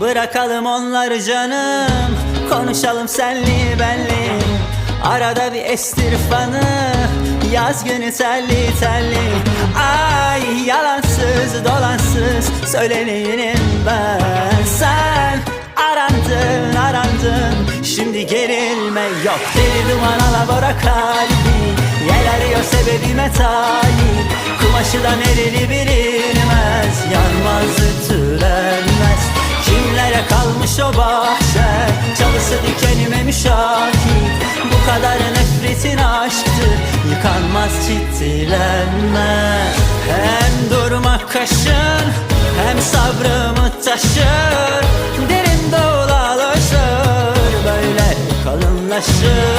Bırakalım onları canım. Konuşalım senli benli. Arada bir estir fanı. Yaz günü telli telli. Ay yalansız dolansız Söyleneyim ben. Sen arandın arandın. Şimdi gerilme yok. Deli duman alabora kalbi. Yel arıyor sebebime talip. Kumaşı da nereli bilinmez Kalmış o bahçe. Çalısı dikenime müşahit Bu kadar nefretin aşktır Yıkanmaz ciddilenmez Hem durmak kaşın Hem sabrımı taşır. Derin dolaşır Böyle kalınlaşır